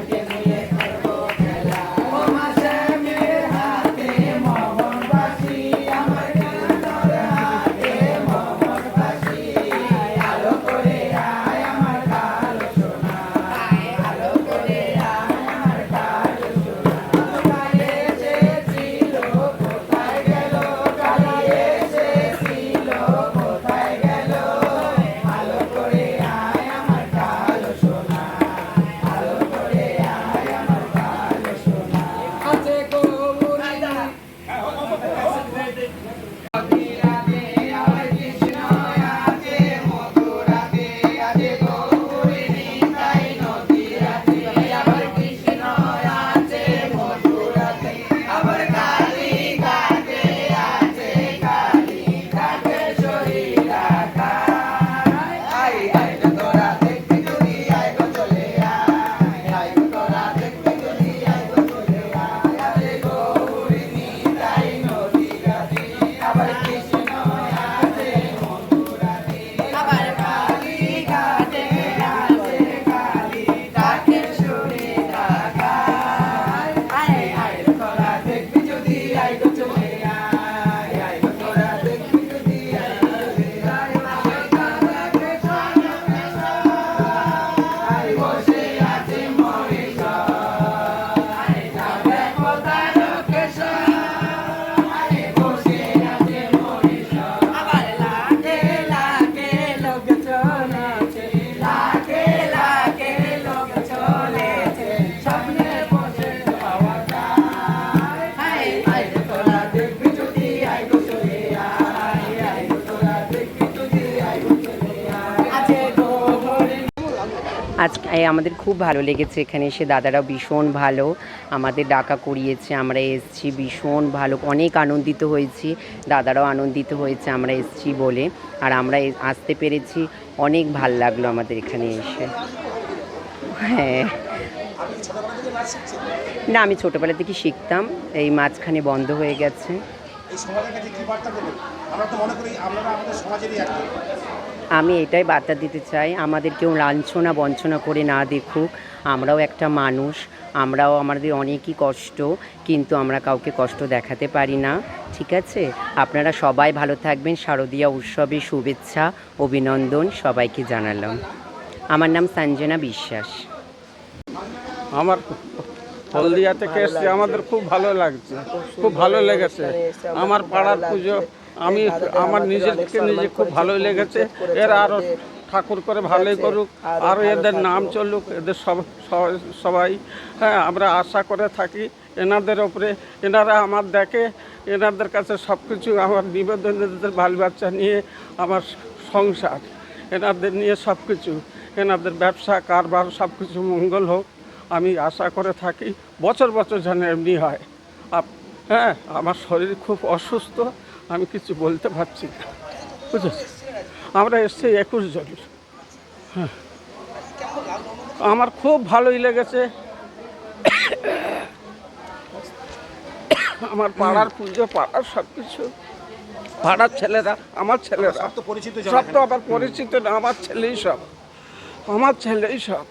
like. আজকে আমাদের খুব ভালো লেগেছে এখানে এসে। দাদারাও ভীষণ ভালো। আমাদের ডাকা করিয়েছে, আমরা এসছি ভীষণ ভালো। অনেক আনন্দিত হয়েছি। দাদারাও আনন্দিত হয়েছে, আমরা এসছি বলে। আর আমরা আসতে পেরেছি। অনেক ভালো লাগল আমাদের এখানে এসে। হ্যাঁ। না, আমি ছোটোবেলা থেকে শিখতাম। এই মাঝখানে বন্ধ হয়ে গেছে। এই সমাজের কাছে কি বার্তা দেবেন? আমরা তো মনে করি আপনারা আমাদের সমাজেরই একটা আমি এটাই বার্তা দিতে চাই আমাদের কেউ লাঞ্ছনা বঞ্চনা করে না দেখুক আমরাও একটা মানুষ আমরাও আমাদের অনেকই কষ্ট কিন্তু আমরা কাউকে কষ্ট দেখাতে পারি না ঠিক আছে? আপনারা সবাই ভালো থাকবেন শারদীয়া উৎসবে শুভেচ্ছা অভিনন্দন সবাইকে জানালাম। আমার নাম সঞ্জনা বিশ্বাস। আমার হলদিয়া থেকে এসছে, আমাদের খুব ভালো লাগছে, খুব ভালো লেগেছে। আমার পাড়ার পুজো, আমি আমার নিজেকে নিজে খুব ভালোই লেগেছে। এরা আরও ঠাকুর করে ভালোই করুক আরও এদের নাম চলুক, এদের সব সবাই- সবাই হ্যাঁ আমরা আশা করে থাকি এনাদের ওপরে। এনারা আমার দেখে, এনাদের কাছে সব কিছু আমার নিবেদন, এদের বাল বাচ্চা নিয়ে আমার সংসার, এনাদের নিয়ে সব কিছু এনাদের ব্যবসা, কারবার সব কিছু মঙ্গল হোক। আমি আশা করে থাকি বছর বছর যেন এমনি হয়। আপ- হ্যাঁ আমার শরীর খুব অসুস্থ আমি কিছু বলতে পারছি না। বুঝেছি আমরা এসছি একুশ জন হ্যাঁ। আমার খুব ভালোই লেগেছে। আমার পাড়ার পুজো পাড়ার সব কিছু পাড়ার ছেলেরা আমার ছেলেরা। সব তো পরিচিত সব তো আবার পরিচিত না আমার ছেলেই সব। আমার ছেলেই সব।